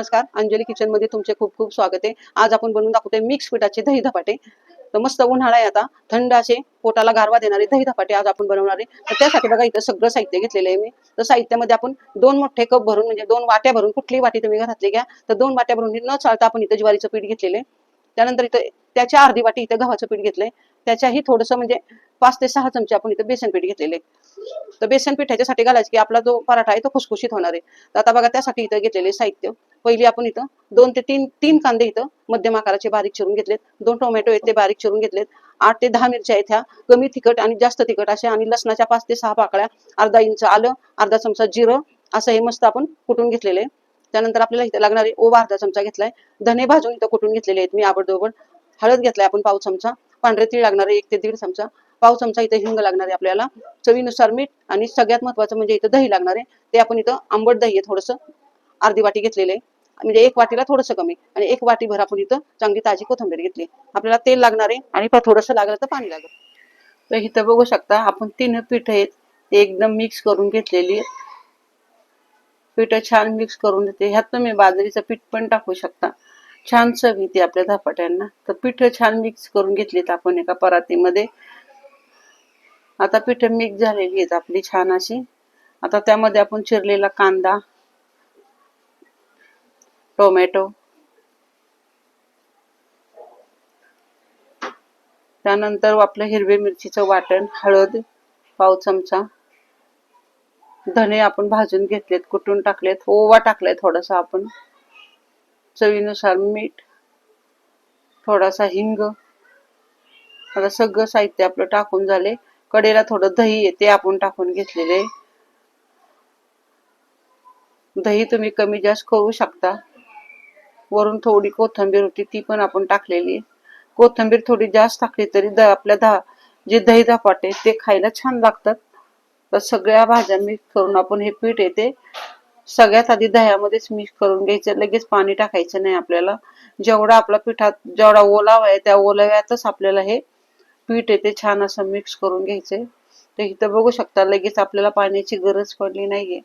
नमस्कार. अंजली किचनमध्ये तुमचे खूप खूप स्वागत आहे. आज आपण बनवून दाखवतोय मिक्स पिठाचे दही धपाटे. तर मस्त उन्हाळा आहे आता. थंड असे पोटाला गारवा देणारे दही धपाटे आज आपण बनवणार आहे. तर त्यासाठी बघा इथं सगळं साहित्य घेतलेलं आहे मी. तर साहित्यामध्ये आपण दोन मोठे कप भरून म्हणजे दोन वाट्या भरून कुठली वाटी तुम्ही घरातली घ्या तर दोन वाट्या भरून न चालता आपण इथं ज्वारीचं पीठ घेतलेलं आहे. त्यानंतर इथं त्याच्या अर्धी वाटी इथं गव्हाचं पीठ घेतलंय. त्याच्याही थोडंसं म्हणजे पाच ते सहा चमचे आपण इथं बेसन पीठ घेतलेले तर बेसन पीठ ह्याच्यासाठी घालायचं की आपला जो पराठा आहे तो खुसखुशीत होणार आहे. तर आता बघा त्यासाठी इथं घेतलेले साहित्य. पहिली आपण इथं दोन ते तीन तीन कांदे इथं मध्यम आकाराचे बारीक चिरून घेतलेत. दोन टोमॅटो आहेत ते बारीक चिरून घेतलेत. आठ ते दहा मिरच्या आहेत ह्या. कमी तिखट आणि जास्त तिखट असे आणि लसणाच्या पाच ते सहा पाकळ्या अर्धा इंच आलं अर्धा चमचा जिरं असं हे मस्त आपण कुटून घेतलेले त्यानंतर आपल्याला इथं लागणारे ओवा अर्धा चमचा घेतलाय. धने भाजून इथं कुटून घेतलेले आहेत मी आबडदोबड हळद घेतलाय आपण पाव चमचा. पांढरे तीळ लागणारे एक ते दीड चमचा. पाव चमचा इथं हिंग लागणार आहे आपल्याला. चवीनुसार मीठ आणि सगळ्यात महत्वाचं म्हणजे इथं दही लागणार आहे. ते आपण इथं आंबट दही आहे थोडंसं. अर्धी वाटी घेतलेले म्हणजे एक वाटीला थोडंसं कमी. आणि एक वाटी भर आपण इथं चांगली ताजी कोथंबीर घेतली आपल्याला तेल लागणार आहे आणि थोडंसं लागलं तर पाणी लागेल. तर इथं बघू शकता आपण तीन पीठ आहेत. ते एकदम मिक्स करून घेतलेली पीठ छान मिक्स करून देते ह्यात तुम्ही बाजरीचं पीठ पण टाकू शकता. छान चव येते आपल्या धपाट्यांना तर पीठ छान मिक्स करून घेतलीत आपण एका परातीमध्ये. आता पीठ मिक्स झालेली आहेत आपली छान अशी. आता त्यामध्ये आपण चिरलेला कांदा टोमॅटो त्यानंतर आपलं हिरवे मिरचीचं वाटण हळद पाव चमचा धने आपण भाजून घेतलेत कुटून टाकलेत ओवा टाकलाय थोडासा आपण. चवीनुसार मीठ थोडासा हिंग. आता सगळं साहित्य आपलं टाकून झाले. कडेला थोडं दही ते आपण टाकून घेतलेले. दही तुम्ही कमी जास्त करू शकता. वरून थोडी कोथिंबीर होती ती पण आपण टाकलेली. आहे. कोथिंबीर थोडी जास्त टाकली तरी द आपल्या दा जे दही धपाटे ते खायला छान लागतात. तर सगळ्या भाज्या मिक्स करून आपण हे पीठ येते. सगळ्यात आधी दह्यामध्येच मिक्स करून घ्यायचं. लगेच पाणी टाकायचं नाही आपल्याला. जेवढा आपला पिठात जेवढा ओलावा आहे त्या ओलाव्यातच आपल्याला हे पीठ येते छान असं मिक्स करून घ्यायचंय तर इथं बघू शकता लगेच आपल्याला पाण्याची गरज पडली नाहीये.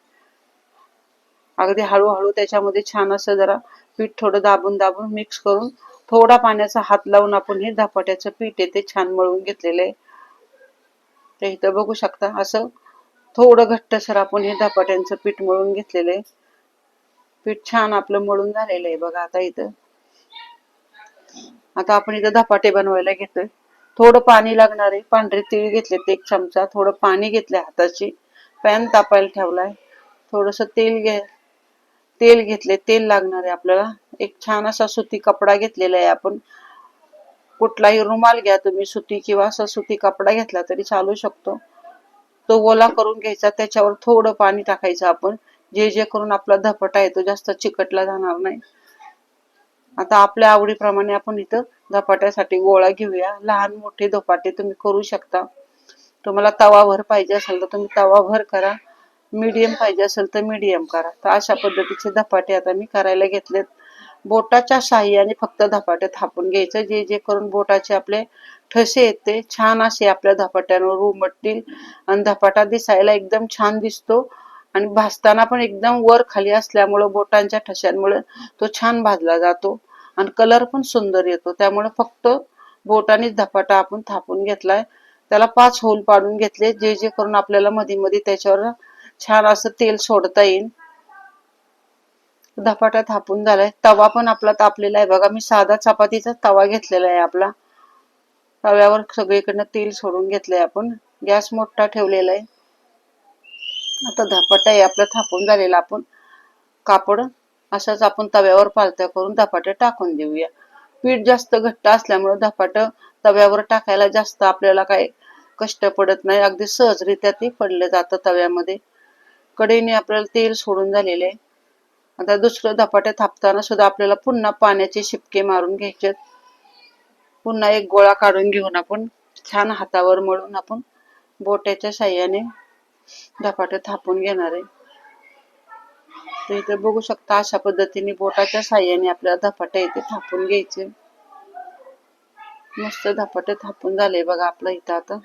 अगदी हळूहळू त्याच्यामध्ये छान असं जरा पीठ थोडं दाबून दाबून मिक्स करून थोडा पाण्याचा हात लावून आपण हे धपाट्याचं पीठ येते छान मळून घेतलेलं आहे. तर इथं बघू शकता असं थोडं घट्टसर आपण हे धपाट्यांचं पीठ मळून घेतलेलं आहे. पीठ छान आपलं मळून झालेलं आहे बघा आता इथं. आता आपण इथं धपाटे बनवायला घेतोय. थोडं पाणी लागणार आहे. पांढरे तीळ घेतलेत एक चमचा. थोडं पाणी घेतलंय हाताची पॅन तापायला ठेवलाय. थोडस तेल घे तेल घेतले तेल लागणार आहे आपल्याला. एक छान असा सुती कपडा घेतलेला आहे आपण. कुठलाही रुमाल घ्या तुम्ही सुती किंवा असा सुती कपडा घेतला तरी चालू शकतो. तो ओला करून घ्यायचा. त्याच्यावर थोडं पाणी टाकायचं आपण. जे जे करून आपला धपटा आहे तो जास्त चिकटला जाणार नाही. आता आपल्या आवडीप्रमाणे आपण इथं धपाट्यासाठी गोळा घेऊया. लहान मोठे धपाटे तुम्ही करू शकता. तुम्हाला तवाभर पाहिजे असेल तर तुम्ही तवाभर करा. मीडियम पाहिजे असेल तर मीडियम करा. तर अशा पद्धतीचे धपाटे आता मी करायला घेतलेत. बोटाच्या साह्याने फक्त धपाटे थापून घ्यायचं. जे जे करून बोटाचे आपले ठसे येते छान असे आपल्या धपाट्यांवर उमटतील आणि धपाटा दिसायला एकदम छान दिसतो. आणि भाजताना पण एकदम वर खाली असल्यामुळं बोटांच्या ठश्यांमुळे तो छान भाजला जातो. आणि कलर पण सुंदर येतो. त्यामुळे फक्त बोटानेच धपाटा आपण थापून घेतलाय. त्याला पाच होल पाडून घेतले. जे जे करून आपल्याला मध्ये मध्ये त्याच्यावर छान असं तेल सोडता येईल. धपाटा थापून झालाय. तवा पण आपला तापलेला आहे. बघा मी साधा चपातीचा तवा घेतलेला आहे आपला. तव्यावर सगळीकडनं तेल सोडून घेतलंय आपण. गॅस मोठा ठेवलेला आहे. आता धपाटा आहे. आपला थापून झालेला आपण कापड. असाच आपण तव्यावर पालत्या करून धपाटे टाकून देऊया. पीठ जास्त घट्ट असल्यामुळे धपाट तव्यावर टाकायला जास्त आपल्याला काही कष्ट पडत नाही. अगदी सहजरित्या ते पडलं जातं तव्यामध्ये. कढईने आपल्याला तेल सोडून झालेले आहे. आता दुसरं धपाटे थापताना सुद्धा आपल्याला पुन्हा पाण्याचे शिपके मारून घ्यायचे पुन्हा एक गोळा काढून घेऊन आपण छान हातावर मळून आपण बोट्याच्या साह्याने धपाटे थापून घेणार आहे. तर इथे बघू शकता अशा पद्धतीने बोटाच्या साह्याने आपल्याला धपाटे इथे थापून घ्यायचे. मस्त धपाटे थापून झाले बघा आपलं इथं आता.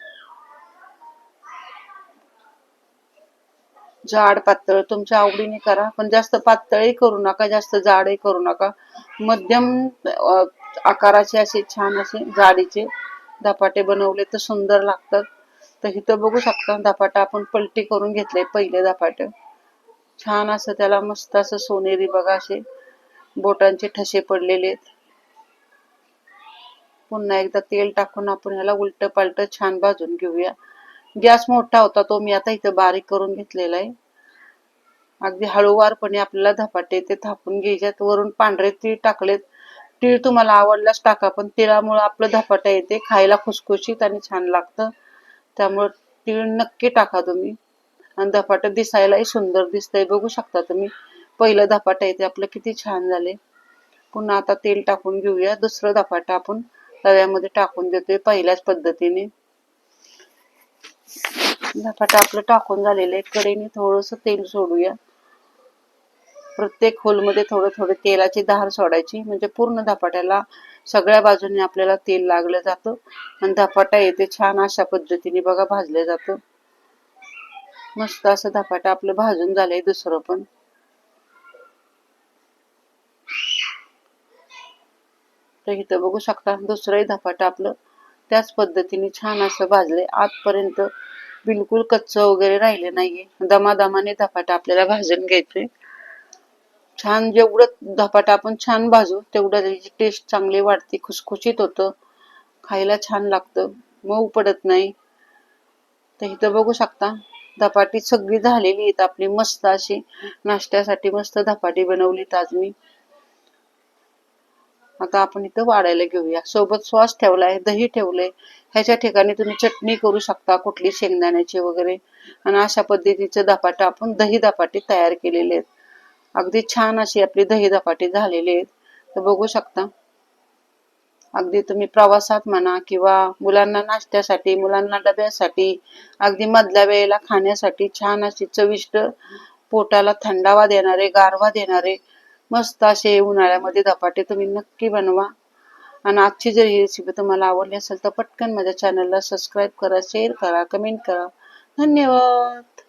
जाड पातळ तुमच्या आवडीने करा पण जास्त पातळही करू नका जास्त जाडही करू नका. मध्यम आकाराचे असे छान असे जाडीचे धपाटे बनवले तर सुंदर लागतात. तर इथं बघू शकता धपाटा आपण पलटी करून घेतले पहिले धपाटे. छान असं त्याला मस्त असं सोनेरी बघा असे बोटांचे ठसे पडलेले आहेत. पुन्हा एकदा तेल टाकून आपण ह्याला उलट पालट छान भाजून घेऊया. गॅस मोठा होता तो मी आता इथं बारीक करून घेतलेला आहे. अगदी हळूवारपणे आपल्याला धपाटे ते थापून घ्यायच्यात वरून पांढरे तीळ टाकलेत. तीळ तुम्हाला आवडल्यास टाका पण तिळामुळे आपलं धपाटा येते खायला खुसखुशीत आणि छान लागतं. त्यामुळे तीळ नक्की टाका तुम्ही. आणि धपाट दिसायलाही सुंदर दिसतंय. बघू शकता तुम्ही. पहिलं धपाटा येते आपलं किती छान झाले पुन्हा आता तेल टाकून घेऊया. दुसरं धपाटा आपण तव्यामध्ये टाकून देतोय पहिल्याच पद्धतीने. धपाटा आपलं टाकून झालेलं आहे. कडेने थोडस तेल सोडूया. प्रत्येक होलमध्ये थोडं थोडं तेलाची धार सोडायची. म्हणजे पूर्ण धपाट्याला सगळ्या बाजूने आपल्याला तेल लागलं जातं. आणि धपाटा येते छान अशा पद्धतीने बघा भाजलं जातं. मस्त असं धपाटा आपलं भाजून झालंय दुसरं पण. तर इथं बघू शकता दुसरंही धपाटा आपलं त्याच पद्धतीने छान असं भाजले आजपर्यंत बिलकुल कच्च वगैरे राहिले नाहीये. दमादमाने धपाटा आपल्याला भाजून घ्यायचे छान जेवढं धपाटा आपण छान भाजू तेवढं त्याची टेस्ट चांगली वाढते खुसखुशीत होतं. खायला छान लागतं. मऊ पडत नाही. तर इथं बघू शकता धपाटी सगळी झालेली आहेत. आपली मस्त अशी नाश्त्यासाठी मस्त धपाटी बनवलीत आज मी. आता आपण इथं वाढायला घेऊया. सोबत सॉस ठेवलाय दही ठेवलंय. ह्याच्या ठिकाणी तुम्ही चटणी करू शकता कुठली शेंगदाण्याची वगैरे. आणि अशा पद्धतीचे धपाटे आपण दही धपाटी तयार केलेले आहेत. अगदी छान अशी आपली दही धपाटी झालेली आहेत. तर बघू शकता. अगदी तुम्ही प्रवासात म्हणा किंवा मुलांना नाश्त्यासाठी मुलांना डब्यासाठी अगदी मधल्या वेळेला खाण्यासाठी छान अशी चविष्ट पोटाला थंडावा देणारे गारवा देणारे मस्त असे उन्हाळ्यामध्ये धपाटे तुम्ही नक्की बनवा. आणि आजची जर ही रेसिपी तुम्हाला आवडली असेल तर पटकन माझ्या चॅनलला सबस्क्राईब करा शेअर करा कमेंट करा. धन्यवाद!